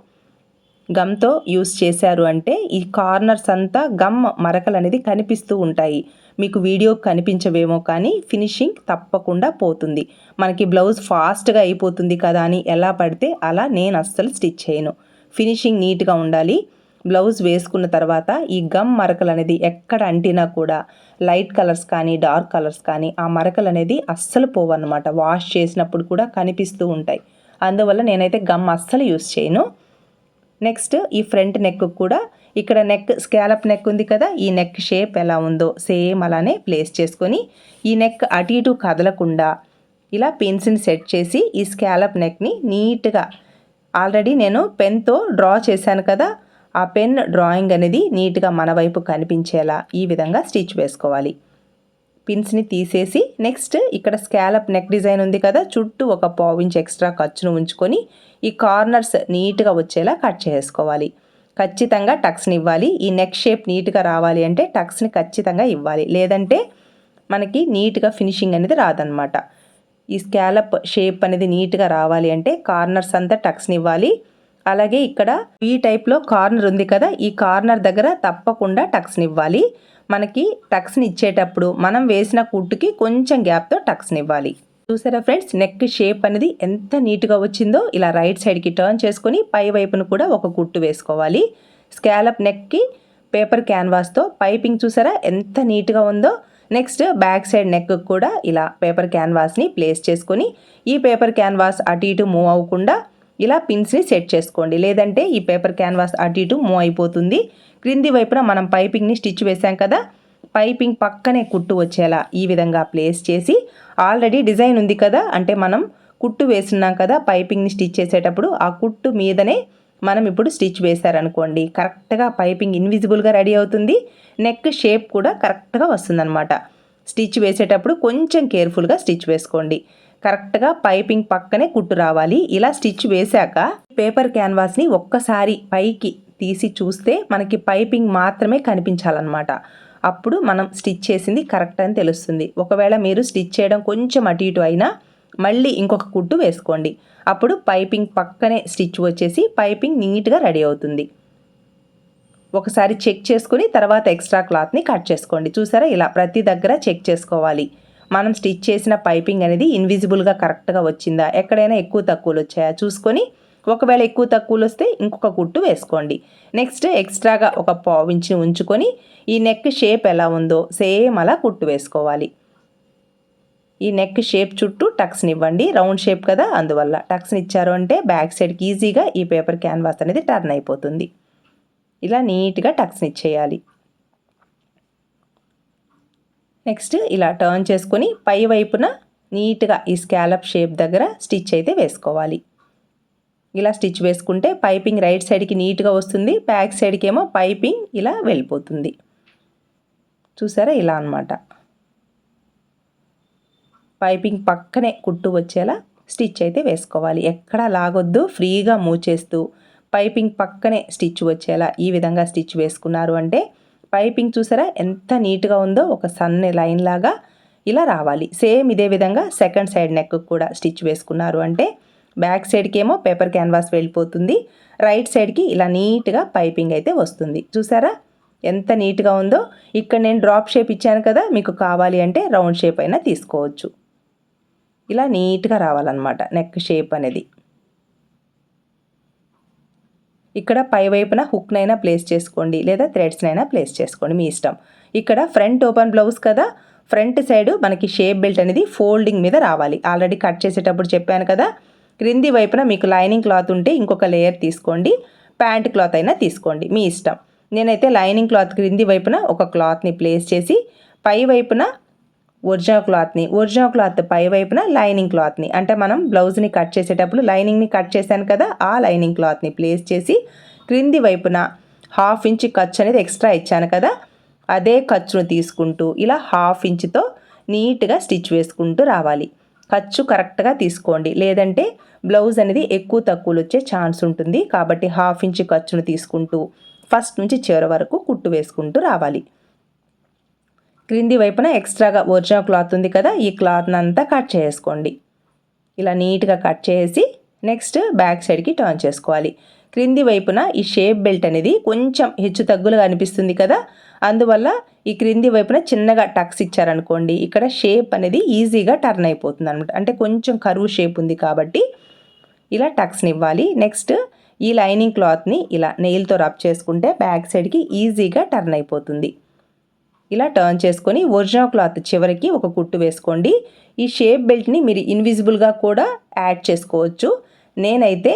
గమ్తో యూస్ చేశారు అంటే ఈ కార్నర్స్ అంతా గమ్ మరకలు అనేది కనిపిస్తూ ఉంటాయి. మీకు వీడియో కనిపించవేమో కానీ ఫినిషింగ్ తప్పకుండా పోతుంది. మనకి బ్లౌజ్ ఫాస్ట్గా అయిపోతుంది కదా అని ఎలా పడితే అలా నేను అస్సలు స్టిచ్ చేయను. ఫినిషింగ్ నీట్గా ఉండాలి. బ్లౌజ్ వేసుకున్న తర్వాత ఈ గమ్ మరకలు అనేది ఎక్కడ అంటినా కూడా లైట్ కలర్స్ కానీ డార్క్ కలర్స్ కానీ ఆ మరకలు అనేది అస్సలు పోవన్నమాట. వాష్ చేసినప్పుడు కూడా కనిపిస్తూ ఉంటాయి. అందువల్ల నేనైతే గమ్ అస్సలు యూస్ చేయను. నెక్స్ట్ ఈ ఫ్రంట్ నెక్ కూడా ఇక్కడ నెక్ స్కాలప్ నెక్ ఉంది కదా ఈ నెక్ షేప్ ఎలా ఉందో సేమ్ అలానే ప్లేస్ చేసుకొని ఈ నెక్ అటు ఇటు కదలకుండా ఇలా పిన్స్ని సెట్ చేసి ఈ స్కాలప్ నెక్ని నీట్గా ఆల్రెడీ నేను పెన్తో డ్రా చేశాను కదా ఆ పెన్ డ్రాయింగ్ అనేది నీట్గా మన వైపు కనిపించేలా ఈ విధంగా స్టిచ్ వేసుకోవాలి. పిన్స్ని తీసేసి నెక్స్ట్ ఇక్కడ స్కాలప్ నెక్ డిజైన్ ఉంది కదా చుట్టూ ఒక పావు ఇంచ్ ఎక్స్ట్రా ఖర్చును ఉంచుకొని ఈ కార్నర్స్ నీట్గా వచ్చేలా కట్ చేసుకోవాలి. ఖచ్చితంగా టక్స్ని ఇవ్వాలి. ఈ నెక్ షేప్ నీట్గా రావాలి అంటే టక్స్ని ఖచ్చితంగా ఇవ్వాలి. లేదంటే మనకి నీట్గా ఫినిషింగ్ అనేది రాదనమాట ఈ స్కాలప్ షేప్ అనేది నీట్గా రావాలి అంటే కార్నర్స్ అంతా టక్స్ని ఇవ్వాలి. అలాగే ఇక్కడ ఈ టైప్లో కార్నర్ ఉంది కదా ఈ కార్నర్ దగ్గర తప్పకుండా టక్స్ని ఇవ్వాలి. మనకి టక్స్ని ఇచ్చేటప్పుడు మనం వేసిన కుట్టుకి కొంచెం గ్యాప్తో టక్స్ని ఇవ్వాలి. చూసారా ఫ్రెండ్స్ నెక్ షేప్ అనేది ఎంత నీట్గా వచ్చిందో ఇలా రైట్ సైడ్కి టర్న్ చేసుకొని పై వైపును కూడా ఒక కుట్టు వేసుకోవాలి. స్కాలప్ నెక్కి పేపర్ క్యాన్వాస్తో పైపింగ్ చూసారా ఎంత నీట్గా ఉందో. నెక్స్ట్ బ్యాక్ సైడ్ నెక్ కూడా ఇలా పేపర్ క్యాన్వాస్ని ప్లేస్ చేసుకొని ఈ పేపర్ క్యాన్వాస్ అటు ఇటు మూవ్ అవ్వకుండా ఇలా పిన్స్ని సెట్ చేసుకోండి. లేదంటే ఈ పేపర్ క్యాన్వాస్ అటు ఇటు మూవ్ అయిపోతుంది. క్రింది వైపున మనం పైపింగ్ని స్టిచ్ వేసాం కదా? పైపింగ్ పక్కనే కుట్టు వచ్చేలా ఈ విధంగా ప్లేస్ చేసి ఆల్రెడీ డిజైన్ ఉంది కదా? అంటే మనం కుట్టు వేస్తున్నాం కదా పైపింగ్ని స్టిచ్ చేసేటప్పుడు ఆ కుట్టు మీదనే మనం ఇప్పుడు స్టిచ్ వేశారనుకోండి. కరెక్ట్గా పైపింగ్ ఇన్విజిబుల్గా రెడీ అవుతుంది. నెక్ షేప్ కూడా కరెక్ట్గా వస్తుందన్నమాట. స్టిచ్ వేసేటప్పుడు కొంచెం కేర్ఫుల్గా స్టిచ్ వేసుకోండి. కరెక్ట్గా పైపింగ్ పక్కనే కుట్టు రావాలి. ఇలా స్టిచ్ వేశాక పేపర్ క్యాన్వాస్ని ఒక్కసారి పైకి తీసి చూస్తే మనకి పైపింగ్ మాత్రమే కనిపించాలన్నమాట. అప్పుడు మనం స్టిచ్ చేసింది కరెక్ట్ అని తెలుస్తుంది. ఒకవేళ మీరు స్టిచ్ చేయడం కొంచెం అటు ఇటు అయినా మళ్ళీ ఇంకొక కుట్టు వేసుకోండి. అప్పుడు పైపింగ్ పక్కనే స్టిచ్ వచ్చేసి పైపింగ్ నీట్గా రెడీ అవుతుంది. ఒకసారి చెక్ చేసుకుని తర్వాత ఎక్స్ట్రా క్లాత్ని కట్ చేసుకోండి. చూసారా? ఇలా ప్రతి దగ్గర చెక్ చేసుకోవాలి. మనం స్టిచ్ చేసిన పైపింగ్ అనేది ఇన్విజిబుల్గా కరెక్ట్గా వచ్చిందా? ఎక్కడైనా ఎక్కువ తక్కువలు వచ్చాయా? చూసుకొని ఒకవేళ ఎక్కువ తక్కువలు వస్తే ఇంకొక కుట్టు వేసుకోండి. నెక్స్ట్ ఎక్స్ట్రాగా ఒక పావించి ఉంచుకొని ఈ నెక్ షేప్ ఎలా ఉందో సేమ్ అలా కుట్టు వేసుకోవాలి. ఈ నెక్ షేప్ చుట్టూ టక్స్ని ఇవ్వండి. రౌండ్ షేప్ కదా? అందువల్ల టక్స్ని ఇచ్చారు అంటే బ్యాక్ సైడ్కి ఈజీగా ఈ పేపర్ క్యాన్వాస్ అనేది టర్న్ అయిపోతుంది. ఇలా నీట్గా టక్స్ని ఇచ్చేయాలి. నెక్స్ట్ ఇలా టర్న్ చేసుకొని పై వైపున నీట్గా ఈ స్కాలప్ షేప్ దగ్గర స్టిచ్ అయితే వేసుకోవాలి. ఇలా స్టిచ్ వేసుకుంటే పైపింగ్ రైట్ సైడ్కి నీట్గా వస్తుంది బ్యాక్ సైడ్కి ఏమో పైపింగ్ ఇలా వెళ్ళిపోతుంది. చూసారా ఇలా అనమాట పైపింగ్ పక్కనే కుట్టు వచ్చేలా స్టిచ్ అయితే వేసుకోవాలి. ఎక్కడా లాగొద్దు ఫ్రీగా మూవ్ చేస్తూ పైపింగ్ పక్కనే స్టిచ్ వచ్చేలా ఈ విధంగా స్టిచ్ వేసుకున్నారు అంటే పైపింగ్ చూసారా? ఎంత నీట్గా ఉందో ఒక సన్న లైన్ లాగా ఇలా రావాలి. సేమ్ ఇదే విధంగా సెకండ్ సైడ్ నెక్ కూడా స్టిచ్ వేసుకున్నారు అంటే బ్యాక్ సైడ్కి ఏమో పేపర్ క్యాన్వాస్ వెళ్ళిపోతుంది. రైట్ సైడ్కి ఇలా నీట్గా పైపింగ్ అయితే వస్తుంది. చూసారా? ఎంత నీట్గా ఉందో. ఇక్కడ నేను డ్రాప్ షేప్ ఇచ్చాను కదా మీకు కావాలి అంటే రౌండ్ షేప్ అయినా తీసుకోవచ్చు. ఇలా నీట్గా రావాలన్నమాట నెక్ షేప్ అనేది. ఇక్కడ పై వైపున హుక్నైనా ప్లేస్ చేసుకోండి లేదా థ్రెడ్స్నైనా ప్లేస్ చేసుకోండి మీ ఇష్టం. ఇక్కడ ఫ్రంట్ ఓపెన్ బ్లౌజ్ కదా ఫ్రంట్ సైడ్ మనకి షేప్ బెల్ట్ అనేది ఫోల్డింగ్ మీద రావాలి. ఆల్రెడీ కట్ చేసేటప్పుడు చెప్పాను కదా క్రింది వైపున మీకు లైనింగ్ క్లాత్ ఉంటే ఇంకొక లేయర్ తీసుకోండి ప్యాంట్ క్లాత్ అయినా తీసుకోండి మీ ఇష్టం. నేనైతే లైనింగ్ క్లాత్ క్రింది వైపున ఒక క్లాత్ని ప్లేస్ చేసి పై వైపున ఒరిజినల్ క్లాత్ని ఒరిజినల్ క్లాత్ పై వైపున లైనింగ్ క్లాత్ని. అంటే మనం బ్లౌజ్ని కట్ చేసేటప్పుడు లైనింగ్ని కట్ చేశాను కదా ఆ లైనింగ్ క్లాత్ని ప్లేస్ చేసి క్రింది వైపున హాఫ్ ఇంచ్ ఖర్చు అనేది ఎక్స్ట్రా ఇచ్చాను కదా అదే ఖర్చును తీసుకుంటూ ఇలా హాఫ్ ఇంచ్తో నీట్గా స్టిచ్ వేసుకుంటూ రావాలి. ఖర్చు కరెక్ట్గా తీసుకోండి. లేదంటే బ్లౌజ్ అనేది ఎక్కువ తక్కువలు వచ్చే ఛాన్స్ ఉంటుంది కాబట్టి హాఫ్ ఇంచ్ ఖర్చును తీసుకుంటూ ఫస్ట్ నుంచి చివరి వరకు కుట్టు వేసుకుంటూ రావాలి. క్రింది వైపున ఎక్స్ట్రాగా ఒరిజినల్ క్లాత్ ఉంది కదా ఈ క్లాత్ని అంతా కట్ చేసుకోండి. ఇలా నీట్గా కట్ చేసి నెక్స్ట్ బ్యాక్ సైడ్కి టర్న్ చేసుకోవాలి. క్రింది వైపున ఈ షేప్ బెల్ట్ అనేది కొంచెం హెచ్చు తగ్గులుగా అనిపిస్తుంది కదా అందువల్ల ఈ క్రింది వైపున చిన్నగా టక్స్ ఇచ్చారనుకోండి ఇక్కడ షేప్ అనేది ఈజీగా టర్న్ అయిపోతుంది అనమాట అంటే కొంచెం కరువు షేప్ ఉంది కాబట్టి ఇలా టక్స్ని ఇవ్వాలి. నెక్స్ట్ ఈ లైనింగ్ క్లాత్ని ఇలా నెయిల్తో రబ్ చేసుకుంటే బ్యాక్ సైడ్కి ఈజీగా టర్న్ అయిపోతుంది. ఇలా టర్న్ చేసుకొని ఒరిజినల్ క్లాత్ చివరికి ఒక కుట్టు వేసుకోండి. ఈ షేప్ బెల్ట్ని మీరు ఇన్విజిబుల్గా కూడా యాడ్ చేసుకోవచ్చు. నేనైతే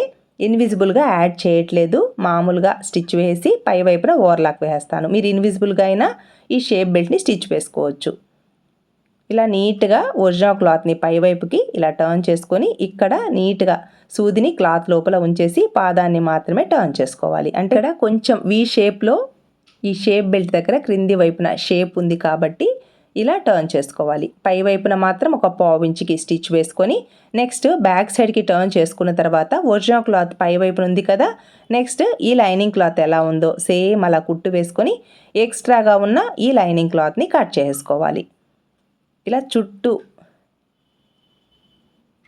ఇన్విజిబుల్గా యాడ్ చేయట్లేదు. మామూలుగా స్టిచ్ వేసి పై వైపున ఓవర్లాక్ వేస్తాను. మీరు ఇన్విజిబుల్గా అయినా ఈ షేప్ బెల్ట్ని స్టిచ్ వేసుకోవచ్చు. ఇలా నీట్గా ఒరిజినల్ క్లాత్ని పైవైపుకి ఇలా టర్న్ చేసుకొని ఇక్కడ నీట్గా సూదిని క్లాత్ లోపల ఉంచేసి పాదాన్ని మాత్రమే టర్న్ చేసుకోవాలి. అంటే ఇక్కడ కొంచెం వీ షేప్లో ఈ షేప్ బెల్ట్ దగ్గర క్రింది వైపున షేప్ ఉంది కాబట్టి ఇలా టర్న్ చేసుకోవాలి. పై వైపున మాత్రం ఒక పావు ఇంచుకి స్టిచ్ వేసుకొని నెక్స్ట్ బ్యాక్ సైడ్కి టర్న్ చేసుకున్న తర్వాత ఒరిజినల్ క్లాత్ పై వైపున ఉంది కదా నెక్స్ట్ ఈ లైనింగ్ క్లాత్ ఎలా ఉందో సేమ్ అలా కుట్టు వేసుకొని ఎక్స్ట్రాగా ఉన్న ఈ లైనింగ్ క్లాత్ని కట్ చేసుకోవాలి. ఇలా చుట్టూ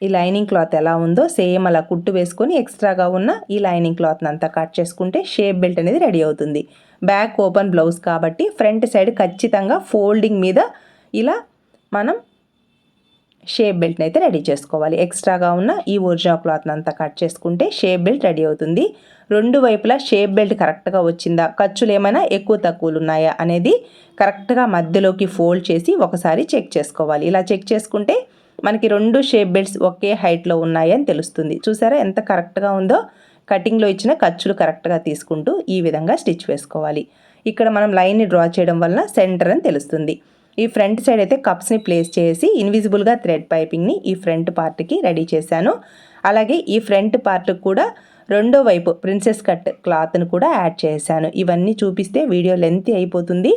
ఈ లైనింగ్ క్లాత్ ఎలా ఉందో సేమ్ అలా కుట్టు వేసుకొని ఎక్స్ట్రాగా ఉన్న ఈ లైనింగ్ క్లాత్ని అంతా కట్ చేసుకుంటే షేప్ బెల్ట్ అనేది రెడీ అవుతుంది. బ్యాక్ ఓపెన్ బ్లౌజ్ కాబట్టి ఫ్రంట్ సైడ్ ఖచ్చితంగా ఫోల్డింగ్ మీద ఇలా మనం షేప్ బెల్ట్ని అయితే రెడీ చేసుకోవాలి. ఎక్స్ట్రాగా ఉన్న ఈ ఒరిజినల్ క్లాత్ని అంతా కట్ చేసుకుంటే షేప్ బెల్ట్ రెడీ అవుతుంది. రెండు వైపులా షేప్ బెల్ట్ కరెక్ట్గా వచ్చిందా ఖర్చులు ఏమైనా ఎక్కువ తక్కువలు ఉన్నాయా అనేది కరెక్ట్గా మధ్యలోకి ఫోల్డ్ చేసి ఒకసారి చెక్ చేసుకోవాలి. ఇలా చెక్ చేసుకుంటే మనకి రెండు షేప్ బెల్ట్స్ ఒకే హైట్లో ఉన్నాయని తెలుస్తుంది. చూసారా ఎంత కరెక్ట్గా ఉందో? కటింగ్లో ఇచ్చిన ఖర్చులు కరెక్ట్గా తీసుకుంటూ ఈ విధంగా స్టిచ్ వేసుకోవాలి. ఇక్కడ మనం లైన్ని డ్రా చేయడం వల్ల సెంటర్ అని తెలుస్తుంది. ఈ ఫ్రంట్ సైడ్ అయితే కప్స్ని ప్లేస్ చేసి ఇన్విజిబుల్గా థ్రెడ్ పైపింగ్ని ఈ ఫ్రంట్ పార్ట్కి రెడీ చేశాను. అలాగే ఈ ఫ్రంట్ పార్ట్ కూడా రెండో వైపు ప్రిన్సెస్ కట్ క్లాత్ను కూడా యాడ్ చేశాను. ఇవన్నీ చూపిస్తే వీడియో లెంత్ అయిపోతుంది.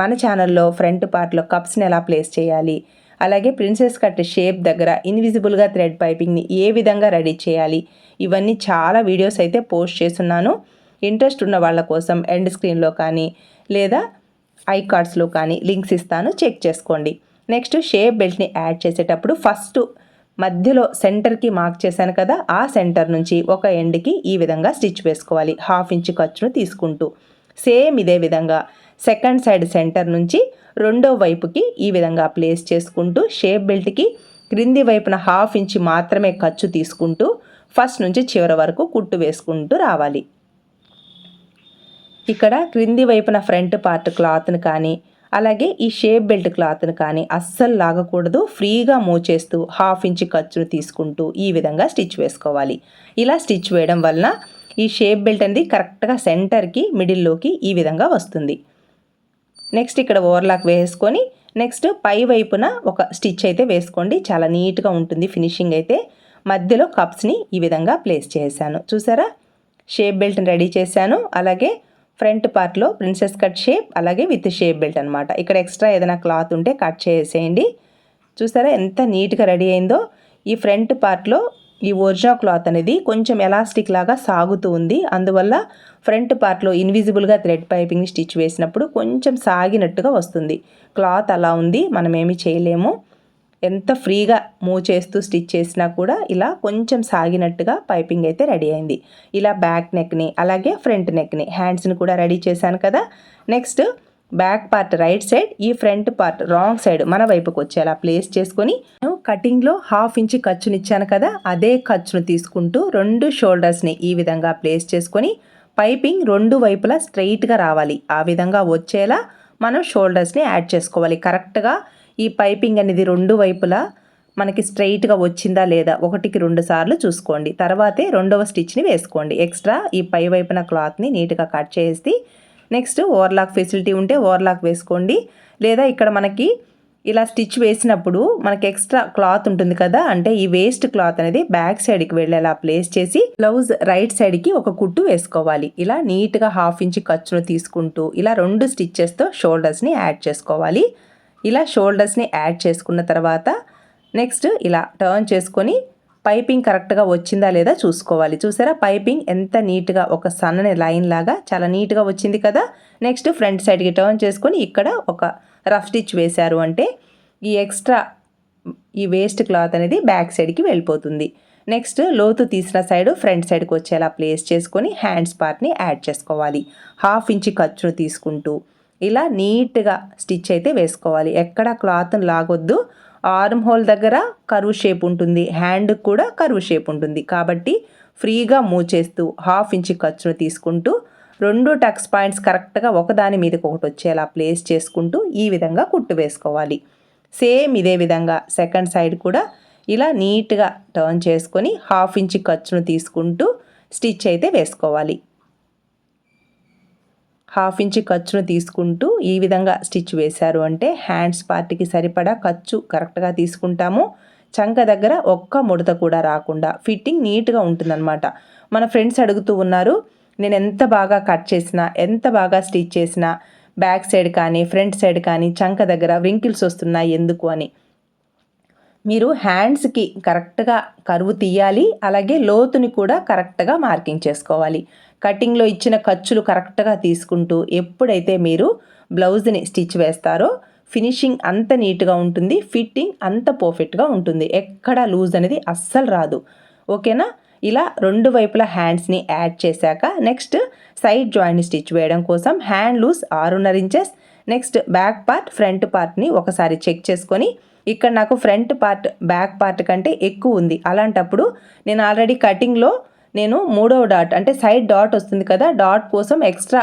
మన ఛానల్లో ఫ్రంట్ పార్ట్లో కప్స్ని ఎలా ప్లేస్ చేయాలి అలాగే ప్రిన్సెస్ కట్ షేప్ దగ్గర ఇన్విజిబుల్గా థ్రెడ్ పైపింగ్ని ఏ విధంగా రెడీ చేయాలి ఇవన్నీ చాలా వీడియోస్ అయితే పోస్ట్ చేస్తున్నాను. ఇంట్రెస్ట్ ఉన్న వాళ్ళ కోసం ఎండ్ స్క్రీన్లో కానీ లేదా ఐ కార్డ్స్లో కానీ లింక్స్ ఇస్తాను చెక్ చేసుకోండి. నెక్స్ట్ షేప్ బెల్ట్ని యాడ్ చేసేటప్పుడు ఫస్ట్ మధ్యలో సెంటర్కి మార్క్ చేశాను కదా ఆ సెంటర్ నుంచి ఒక ఎండ్కి ఈ విధంగా స్టిచ్ వేసుకోవాలి. హాఫ్ ఇంచ్ ఖర్చును తీసుకుంటూ. సేమ్ ఇదే విధంగా సెకండ్ సైడ్ సెంటర్ నుంచి రెండో వైపుకి ఈ విధంగా ప్లేస్ చేసుకుంటూ షేప్ బెల్ట్కి క్రింది వైపున హాఫ్ ఇంచ్ మాత్రమే ఖర్చు తీసుకుంటూ ఫస్ట్ నుంచి చివరి వరకు కుట్టు వేసుకుంటూ రావాలి. ఇక్కడ క్రింది వైపున ఫ్రంట్ పార్ట్ క్లాత్ని కానీ అలాగే ఈ షేప్ బెల్ట్ క్లాత్ను కానీ అస్సలు లాగకూడదు. ఫ్రీగా మూవ్ చేస్తూ హాఫ్ ఇంచ్ ఖర్చును తీసుకుంటూ ఈ విధంగా స్టిచ్ వేసుకోవాలి. ఇలా స్టిచ్ వేయడం వలన ఈ షేప్ బెల్ట్ అనేది కరెక్ట్గా సెంటర్కి మిడిల్లోకి ఈ విధంగా వస్తుంది. నెక్స్ట్ ఇక్కడ ఓవర్లాక్ వేసుకొని నెక్స్ట్ పై వైపున ఒక స్టిచ్ అయితే వేసుకోండి. చాలా నీట్గా ఉంటుంది ఫినిషింగ్ అయితే. మధ్యలో కప్స్ని ఈ విధంగా ప్లేస్ చేశాను. చూసారా? షేప్ బెల్ట్ని రెడీ చేశాను. అలాగే ఫ్రంట్ పార్ట్లో ప్రిన్సెస్ కట్ షేప్ అలాగే విత్ షేప్ బెల్ట్ అనమాట ఇక్కడ ఎక్స్ట్రా ఏదైనా క్లాత్ ఉంటే కట్ చేసేయండి. చూసారా ఎంత నీట్గా రెడీ అయిందో? ఈ ఫ్రంట్ పార్ట్లో ఈ ఒరిజినల్ క్లాత్ అనేది కొంచెం ఎలాస్టిక్ లాగా సాగుతూ ఉంది. అందువల్ల ఫ్రంట్ పార్ట్లో ఇన్విజిబుల్గా థ్రెడ్ పైపింగ్ స్టిచ్ వేసినప్పుడు కొంచెం సాగినట్టుగా వస్తుంది. క్లాత్ అలా ఉంది మనం ఏమి చేయలేము. ఎంత ఫ్రీగా మూవ్ చేస్తూ స్టిచ్ చేసినా కూడా ఇలా కొంచెం సాగినట్టుగా పైపింగ్ అయితే రెడీ అయింది. ఇలా బ్యాక్ నెక్ని అలాగే ఫ్రంట్ నెక్ని హ్యాండ్స్ని కూడా రెడీ చేశాను కదా. Next back part right side ఈ ఫ్రంట్ పార్ట్ రాంగ్ సైడ్ మన వైపుకి వచ్చేలా ప్లేస్ చేసుకొని కటింగ్లో హాఫ్ ఇంచ్ ఖర్చుని ఇచ్చాను కదా అదే ఖర్చును తీసుకుంటూ రెండు షోల్డర్స్ని ఈ విధంగా ప్లేస్ చేసుకొని పైపింగ్ రెండు వైపులా స్ట్రైట్గా రావాలి. ఆ విధంగా వచ్చేలా మనం షోల్డర్స్ని యాడ్ చేసుకోవాలి. కరెక్ట్గా ఈ పైపింగ్ అనేది రెండు వైపులా మనకి స్ట్రైట్గా వచ్చిందా లేదా ఒకటికి రెండు సార్లు చూసుకోండి. తర్వాతే రెండవ స్టిచ్ని వేసుకోండి. ఎక్స్ట్రా ఈ పై వైపున క్లాత్ని నీట్గా కట్ చేసి నెక్స్ట్ ఓవర్లాక్ ఫెసిలిటీ ఉంటే ఓవర్లాక్ వేసుకోండి. లేదా ఇక్కడ మనకి ఇలా స్టిచ్ వేసినప్పుడు మనకి ఎక్స్ట్రా క్లాత్ ఉంటుంది కదా అంటే ఈ వేస్ట్ క్లాత్ అనేది బ్యాక్ సైడ్కి వెళ్ళేలా ప్లేస్ చేసి బ్లౌజ్ రైట్ సైడ్కి ఒక కుట్టు వేసుకోవాలి. ఇలా నీట్గా హాఫ్ ఇంచ్ ఖర్చును తీసుకుంటూ ఇలా రెండు స్టిచ్చెస్తో షోల్డర్స్ని యాడ్ చేసుకోవాలి. ఇలా షోల్డర్స్ని యాడ్ చేసుకున్న తర్వాత నెక్స్ట్ ఇలా టర్న్ చేసుకొని పైపింగ్ కరెక్ట్గా వచ్చిందా లేదా చూసుకోవాలి. చూసారా? పైపింగ్ ఎంత నీట్గా ఒక సన్నని లైన్ లాగా చాలా నీట్గా వచ్చింది కదా? నెక్స్ట్ ఫ్రంట్ సైడ్కి టర్న్ చేసుకొని ఇక్కడ ఒక రఫ్ స్టిచ్ వేశారు అంటే ఈ ఎక్స్ట్రా ఈ వేస్ట్ క్లాత్ అనేది బ్యాక్ సైడ్కి వెళ్ళిపోతుంది. నెక్స్ట్ లోతు తీసిన సైడ్ ఫ్రంట్ సైడ్కి వచ్చేలా ప్లేస్ చేసుకొని హ్యాండ్స్ పార్ట్ని యాడ్ చేసుకోవాలి. హాఫ్ ఇంచ్ ఖర్చును తీసుకుంటూ ఇలా నీట్గా స్టిచ్ అయితే వేసుకోవాలి. ఎక్కడ క్లాత్ని లాగొద్దు. ఆర్మ్ హోల్ దగ్గర కరువు షేప్ ఉంటుంది. హ్యాండ్ కూడా కరువు షేప్ ఉంటుంది. కాబట్టి ఫ్రీగా మూవ్ చేస్తూ హాఫ్ ఇంచ్ ఖర్చును తీసుకుంటూ రెండు టక్స్ పాయింట్స్ కరెక్ట్గా ఒకదాని మీదకి ఒకటి వచ్చేలా ప్లేస్ చేసుకుంటూ ఈ విధంగా కుట్టు వేసుకోవాలి. సేమ్ ఇదే విధంగా సెకండ్ సైడ్ కూడా ఇలా నీట్గా టర్న్ చేసుకొని హాఫ్ ఇంచ్ ఖర్చును తీసుకుంటూ స్టిచ్ అయితే వేసుకోవాలి. హాఫ్ ఇంచ్ ఖర్చును తీసుకుంటూ ఈ విధంగా స్టిచ్ వేశారు. అంటే హ్యాండ్స్ పార్ట్కి సరిపడా ఖర్చు కరెక్ట్గా తీసుకుంటాము. చంక దగ్గర ఒక్క ముడత కూడా రాకుండా ఫిట్టింగ్ నీట్గా ఉంటుందన్నమాట. మన ఫ్రెండ్స్ అడుగుతూ ఉన్నారు నేను ఎంత బాగా కట్ చేసినా ఎంత బాగా స్టిచ్ చేసినా బ్యాక్ సైడ్ కానీ ఫ్రంట్ సైడ్ కానీ చంక దగ్గర వింకిల్స్ వస్తున్నాయి ఎందుకు? అని. మీరు హ్యాండ్స్కి కరెక్ట్గా కరువు తీయాలి అలాగే లోతుని కూడా కరెక్ట్గా మార్కింగ్ చేసుకోవాలి. కటింగ్లో ఇచ్చిన ఖర్చులు కరెక్ట్గా తీసుకుంటూ ఎప్పుడైతే మీరు బ్లౌజ్ని స్టిచ్ వేస్తారో ఫినిషింగ్ అంత నీట్గా ఉంటుంది ఫిట్టింగ్ అంత పర్ఫెక్ట్గా ఉంటుంది. ఎక్కడ లూజ్ అనేది అస్సలు రాదు. ఓకేనా? ఇలా రెండు వైపుల హ్యాండ్స్ని యాడ్ చేశాక నెక్స్ట్ సైడ్ జాయింట్ స్టిచ్ వేయడం కోసం హ్యాండ్ లూజ్ ఆరున్నర inches next back part front పార్ట్ని ఒకసారి చెక్ చేసుకొని ఇక్కడ నాకు ఫ్రంట్ పార్ట్ బ్యాక్ పార్ట్ కంటే ఎక్కువ ఉంది. అలాంటప్పుడు నేను ఆల్రెడీ కటింగ్లో నేను మూడవ డాట్ అంటే సైడ్ డాట్ వస్తుంది కదా డాట్ కోసం ఎక్స్ట్రా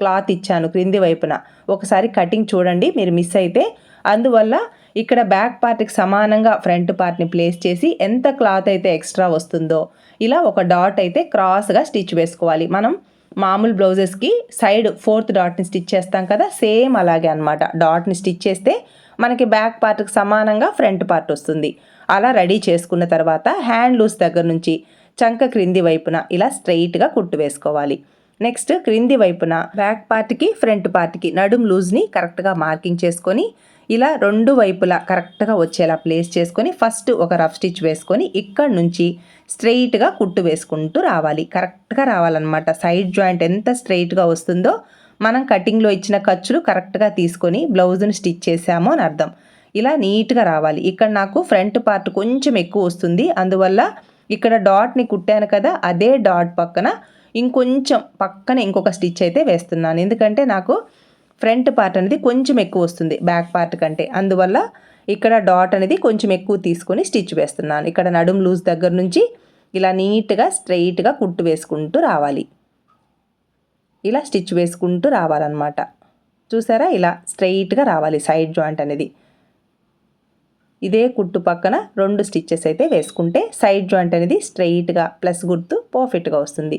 క్లాత్ ఇచ్చాను క్రింది వైపున. ఒకసారి కటింగ్ చూడండి మీరు మిస్ అయితే. అందువల్ల ఇక్కడ బ్యాక్ పార్ట్కి సమానంగా ఫ్రంట్ పార్ట్ని ప్లేస్ చేసి ఎంత క్లాత్ అయితే ఎక్స్ట్రా వస్తుందో ఇలా ఒక డాట్ అయితే క్రాస్గా స్టిచ్ వేసుకోవాలి. మనం మామూలు బ్లౌజెస్కి సైడ్ ఫోర్త్ డాట్ని స్టిచ్ చేస్తాం కదా సేమ్ అలాగే అనమాట డాట్ని స్టిచ్ చేస్తే మనకి బ్యాక్ పార్ట్కి సమానంగా ఫ్రంట్ పార్ట్ వస్తుంది. అలా రెడీ చేసుకున్న తర్వాత హ్యాండ్ లూస్ దగ్గర నుంచి చంక క్రింది వైపున ఇలా స్ట్రైట్గా కుట్టు వేసుకోవాలి. నెక్స్ట్ క్రింది వైపున బ్యాక్ పార్ట్కి ఫ్రంట్ పార్ట్కి నడుం లూజ్ని కరెక్ట్గా మార్కింగ్ చేసుకొని ఇలా రెండు వైపులా కరెక్ట్గా వచ్చేలా ప్లేస్ చేసుకొని ఫస్ట్ ఒక రఫ్ స్టిచ్ వేసుకొని ఇక్కడ నుంచి స్ట్రెయిట్గా కుట్టు వేసుకుంటూ రావాలి. కరెక్ట్గా రావాలన్నమాట. సైడ్ జాయింట్ ఎంత స్ట్రెయిట్గా వస్తుందో మనం కటింగ్లో ఇచ్చిన ఖర్చులు కరెక్ట్గా తీసుకొని బ్లౌజ్ని స్టిచ్ చేసాము అని అర్థం. ఇలా నీట్గా రావాలి. ఇక్కడ నాకు ఫ్రంట్ పార్ట్ కొంచెం ఎక్కువ వస్తుంది. అందువల్ల ఇక్కడ డాట్ని కుట్టాను కదా అదే డాట్ పక్కన ఇంకొంచెం పక్కన ఇంకొక స్టిచ్ అయితే వేస్తున్నాను. ఎందుకంటే నాకు ఫ్రంట్ పార్ట్ అనేది కొంచెం ఎక్కువ వస్తుంది బ్యాక్ పార్ట్ కంటే. అందువల్ల ఇక్కడ డాట్ అనేది కొంచెం ఎక్కువ తీసుకొని స్టిచ్ వేస్తున్నాను. ఇక్కడ నడుం లూజ్ దగ్గర నుంచి ఇలా నీట్గా స్ట్రైట్గా కుట్టు వేసుకుంటూ రావాలి. ఇలా స్టిచ్ వేసుకుంటూ రావాలన్నమాట. చూసారా? ఇలా స్ట్రైట్గా రావాలి సైడ్ జాయింట్ అనేది. ఇదే కుట్టు పక్కన రెండు స్టిచ్చెస్ అయితే వేసుకుంటే సైడ్ జాయింట్ అనేది స్ట్రైట్గా ప్లస్ గుర్తు పర్ఫెక్ట్గా వస్తుంది.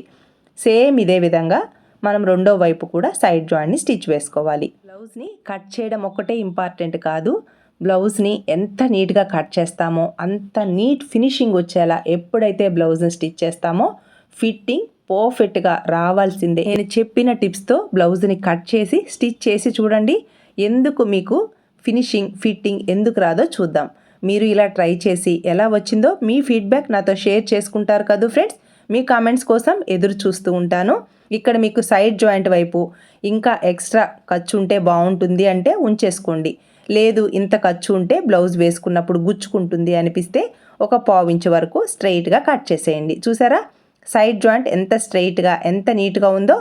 సేమ్ ఇదే విధంగా మనం రెండో వైపు కూడా సైడ్ జాయింట్ని స్టిచ్ వేసుకోవాలి. బ్లౌజ్ని కట్ చేయడం ఒక్కటే ఇంపార్టెంట్ కాదు. బ్లౌజ్ని ఎంత నీట్గా కట్ చేస్తామో అంత నీట్ ఫినిషింగ్ వచ్చేలా ఎప్పుడైతే బ్లౌజ్ని స్టిచ్ చేస్తామో ఫిట్టింగ్ పర్ఫెక్ట్గా రావాల్సిందే. నేను చెప్పిన టిప్స్తో బ్లౌజ్ని కట్ చేసి స్టిచ్ చేసి చూడండి. ఎందుకు మీకు ఫినిషింగ్ ఫిట్టింగ్ ఎందుకు రాదో చూద్దాం. మీరు ఇలా ట్రై చేసి ఎలా వచ్చిందో మీ ఫీడ్బ్యాక్ నాతో షేర్ చేసుకుంటారు కదా ఫ్రెండ్స్? మీ కామెంట్స్ కోసం ఎదురు చూస్తూ ఉంటాను. ఇక్కడ మీకు సైడ్ జాయింట్ వైపు ఇంకా ఎక్స్ట్రా ఖర్చు ఉంటే బాగుంటుంది అంటే ఉంచేసుకోండి. లేదు ఇంత ఖర్చు ఉంటే బ్లౌజ్ వేసుకున్నప్పుడు గుచ్చుకుంటుంది అనిపిస్తే ఒక పావు ఇంచు వరకు స్ట్రైట్గా కట్ చేసేయండి. చూసారా? సైడ్ జాయింట్ ఎంత స్ట్రైట్గా ఎంత నీట్గా ఉందో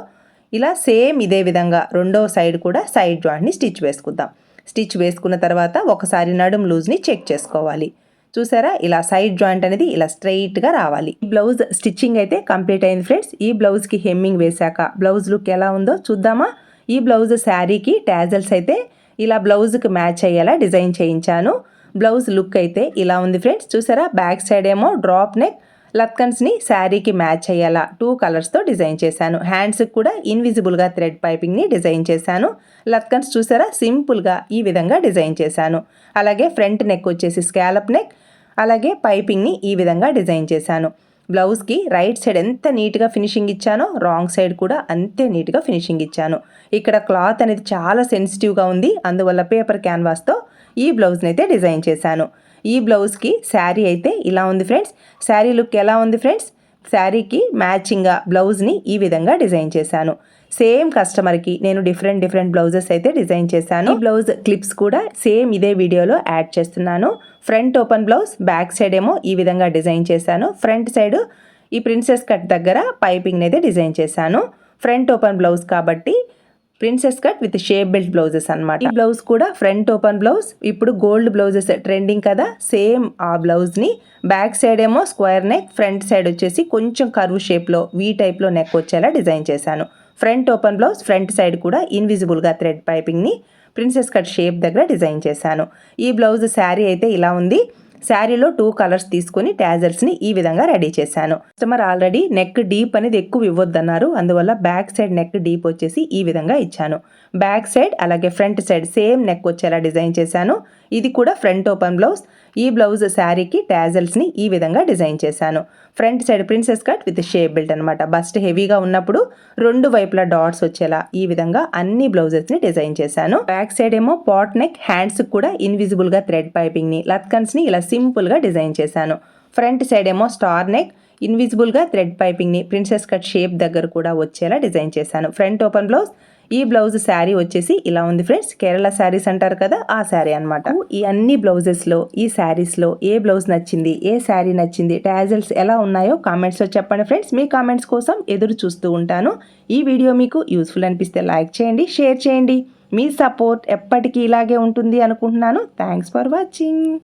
ఇలా సేమ్ ఇదే విధంగా రెండవ సైడ్ కూడా సైడ్ జాయింట్ని స్టిచ్ వేసుకుందాం. స్టిచ్ వేసుకున్న తర్వాత ఒకసారి నడుం లూజ్ని చెక్ చేసుకోవాలి. చూసారా? ఇలా సైడ్ జాయింట్ అనేది ఇలా స్ట్రైట్గా రావాలి. ఈ బ్లౌజ్ స్టిచ్చింగ్ అయితే కంప్లీట్ అయింది ఫ్రెండ్స్. ఈ బ్లౌజ్కి హెమ్మింగ్ వేశాక బ్లౌజ్ లుక్ ఎలా ఉందో చూద్దామా? ఈ బ్లౌజ్ శారీకి ట్యాజల్స్ అయితే ఇలా బ్లౌజ్కి మ్యాచ్ అయ్యేలా డిజైన్ చేయించాను. బ్లౌజ్ లుక్ అయితే ఇలా ఉంది ఫ్రెండ్స్. చూసారా? బ్యాక్ సైడ్ ఏమో డ్రాప్ నెక్ లత్కన్స్ని శారీకి మ్యాచ్ అయ్యేలా టూ కలర్స్తో డిజైన్ చేశాను. హ్యాండ్స్కి కూడా ఇన్విజిబుల్గా థ్రెడ్ పైపింగ్ని డిజైన్ చేశాను. లత్కన్స్ చూసారా? సింపుల్గా ఈ విధంగా డిజైన్ చేశాను. అలాగే ఫ్రంట్ నెక్ వచ్చేసి స్కాలప్ నెక్ అలాగే పైపింగ్ని ఈ విధంగా డిజైన్ చేశాను. బ్లౌజ్కి రైట్ సైడ్ ఎంత నీట్గా ఫినిషింగ్ ఇచ్చానో రాంగ్ సైడ్ కూడా అంతే నీట్గా ఫినిషింగ్ ఇచ్చాను. ఇక్కడ క్లాత్ అనేది చాలా సెన్సిటివ్గా ఉంది. అందువల్ల పేపర్ క్యాన్వాస్తో ఈ బ్లౌజ్ని అయితే డిజైన్ చేశాను. ఈ బ్లౌజ్కి శారీ అయితే ఇలా ఉంది ఫ్రెండ్స్. శారీ లుక్ ఎలా ఉంది ఫ్రెండ్స్? శారీకి మ్యాచింగ్గా బ్లౌజ్ని ఈ విధంగా డిజైన్ చేశాను. సేమ్ కస్టమర్కి నేను డిఫరెంట్ డిఫరెంట్ బ్లౌజెస్ అయితే డిజైన్ చేశాను. బ్లౌజ్ క్లిప్స్ కూడా సేమ్ ఇదే వీడియోలో యాడ్ చేస్తున్నాను. Front open blouse back side ఏమో ఈ విధంగా డిజైన్ చేశాను. ఫ్రంట్ సైడ్ ఈ ప్రిన్సెస్ కట్ దగ్గర పైపింగ్ అయితే డిజైన్ చేశాను. ఫ్రంట్ ఓపెన్ బ్లౌజ్ కాబట్టి princess cut with shape belt blouses అనమాట ఈ బ్లౌజ్ కూడా ఫ్రంట్ ఓపెన్ బ్లౌజ్ ఇప్పుడు గోల్డ్ బ్లౌజెస్ ట్రెండింగ్ కదా సేమ్ ఆ బ్లౌజ్ని. బ్యాక్ సైడ్ ఏమో స్క్వేర్ నెక్ ఫ్రంట్ సైడ్ వచ్చేసి కొంచెం కర్వ్ షేప్లో వీ టైప్లో నెక్ వచ్చేలా డిజైన్ చేశాను. Front open blouse front side కూడా ఇన్విజిబుల్గా థ్రెడ్ పైపింగ్ని ప్రిన్సెస్ కట్ షేప్ దగ్గర డిజైన్ చేశాను. ఈ బ్లౌజ్ శారీ అయితే ఇలా ఉంది. శారీలో టూ కలర్స్ తీసుకుని ట్యాజర్స్ని ఈ విధంగా రెడీ చేశాను. కస్టమర్ ఆల్రెడీ నెక్ డీప్ అనేది ఎక్కువ ఇవ్వద్దన్నారు. అందువల్ల బ్యాక్ సైడ్ నెక్ డీప్ వచ్చేసి ఈ విధంగా ఇచ్చాను. బ్యాక్ సైడ్ అలాగే ఫ్రంట్ సైడ్ సేమ్ నెక్ వచ్చేలా డిజైన్ చేశాను. ఇది కూడా ఫ్రంట్ ఓపెన్ బ్లౌజ్. ఈ బ్లౌజ్ శారీకి ట్యాజల్స్ని ఈ విధంగా డిజైన్ చేశాను. Front side princess cut with shape belt అనమాట బస్ట్ హెవీగా ఉన్నప్పుడు రెండు వైపులా డాట్స్ వచ్చేలా ఈ విధంగా అన్ని బ్లౌజెస్ని డిజైన్ చేశాను. బ్యాక్ సైడ్ ఏమో పాట్ నెక్ హ్యాండ్స్ కూడా ఇన్విజిబుల్గా థ్రెడ్ పైపింగ్ని లత్కన్స్ని ఇలా సింపుల్గా డిజైన్ చేశాను. ఫ్రంట్ సైడ్ ఏమో స్టార్ నెక్ ఇన్విజిబుల్గా థ్రెడ్ పైపింగ్ని ప్రిన్సెస్ కట్ షేప్ దగ్గర కూడా వచ్చేలా డిజైన్ చేశాను. ఫ్రంట్ ఓపెన్ బ్లౌజ్ ఈ బ్లౌజ్ శారీ వచ్చేసి ఇలా ఉంది ఫ్రెండ్స్. కేరళ శారీస్ అంటారు కదా ఆ శారీ అనమాట ఈ అన్ని బ్లౌజెస్లో ఈ శారీస్లో ఏ బ్లౌజ్ నచ్చింది ఏ శారీ నచ్చింది టాజల్స్ ఎలా ఉన్నాయో కామెంట్స్లో చెప్పండి ఫ్రెండ్స్. మీ కామెంట్స్ కోసం ఎదురు చూస్తూ ఉంటాను. ఈ వీడియో మీకు యూస్ఫుల్ అనిపిస్తే లైక్ చేయండి షేర్ చేయండి. మీ సపోర్ట్ ఎప్పటికీ ఇలాగే ఉంటుంది అనుకుంటున్నాను. Thanks for watching